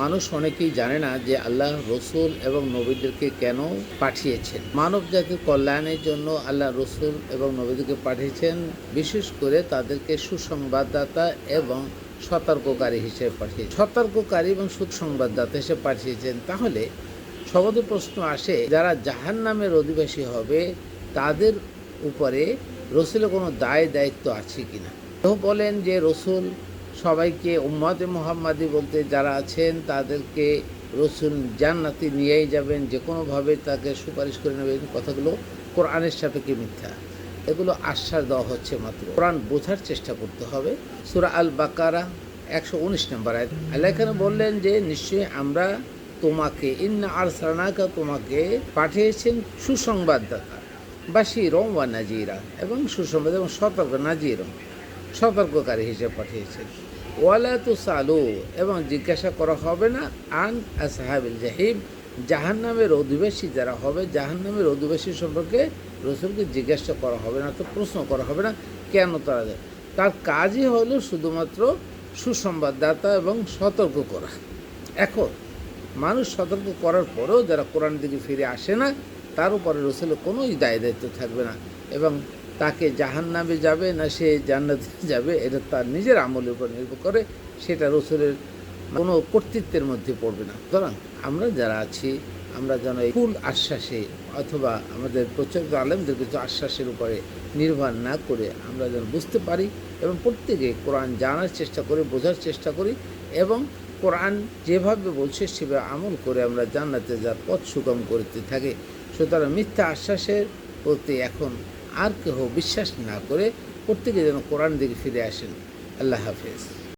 মানুষ অনেকেই জানে না যে আল্লাহ রসুল এবং নবীদেরকে কেন পাঠিয়েছেন। মানব জাতির কল্যাণের জন্য আল্লাহ রসুল এবং নবীদেরকে পাঠিয়েছেন, বিশেষ করে তাদেরকে সুসংবাদদাতা এবং সতর্ককারী হিসেবে পাঠিয়েছেন সতর্ককারী এবং সুসংবাদদাতা হিসেবে পাঠিয়েছেন। তাহলে সবদ প্রশ্ন আসে, যারা জাহান নামের অধিবাসী হবে, তাদের উপরে রসুলের কোনো দায় দায়িত্ব আছে কিনা? বলেন যে রসুল সবাইকে উম্মাদে মোহাম্মদী বলতে যারা আছেন, তাদেরকে রসুল জান্নাতি নিয়েই যাবেন যে কোনোভাবে তাকে সুপারিশ করে নেবেন। কথাগুলো কোরআনের সাপেক্ষে মিথ্যা? এগুলো আশ্বাস দেওয়া হচ্ছে মাত্র। কোরআন বোঝার চেষ্টা করতে হবে। সুরা আল বাকারা একশো উনিশ নম্বর আয়াত। আল্লাহ এখানে বললেন যে, নিশ্চয়ই আমরা তোমাকে, ইন্না আর সারানাকা তোমাকে পাঠিয়েছেন সুসংবাদদাতা বাসিরম বা নাজিরা, এবং সুসংবাদ এবং সতর্ক নাজিরম। সতর্ককারী হিসেবে পাঠিয়েছেন ওয়ালা তু সালু এবং জিজ্ঞাসা করা হবে না, আন আসহাবিল জাহিব জাহান্নামের অধিবাসী যারা হবে, জাহান্নামের অধিবাসী সম্পর্কে রসুলকে জিজ্ঞাসা করা হবে না তো প্রশ্ন করা হবে না, কেন তারা যায়? তার কাজই হলো শুধুমাত্র সুসংবাদদাতা এবং সতর্ক করা। এখন, মানুষ সতর্ক করার পরেও যারা কোরআন দিকে ফিরে আসে না, তার উপরে রসুলের কোনোই দায় দায়িত্ব থাকবে না, এবং তাকে জাহান নামে যাবে না সে জান্নাতে যাবে, এটা তার নিজের আমলের উপর নির্ভর করে, সেটা রসুলের কোনো কর্তৃত্বের মধ্যে পড়বে না। সুতরাং আমরা যারা আছি, আমরা যেন এই ফুল আশ্বাসে অথবা আমাদের প্রচলিত আলেমদের কিছু আশ্বাসের উপরে নির্ভর না করে আমরা যেন বুঝতে পারি এবং প্রত্যেকে কোরআন জানার চেষ্টা করি, বোঝার চেষ্টা করি এবং কোরআন যেভাবে বলছে, সেভাবে আমল করে আমরা জান্নাতে যার পথ সুগম করতে থাকি। সুতরাং মিথ্যা আশ্বাসের প্রতি এখন আর কেহ বিশ্বাস না করে প্রত্যেকে যেন কোরআন দিকে ফিরে আসেন। আল্লাহ হাফেজ।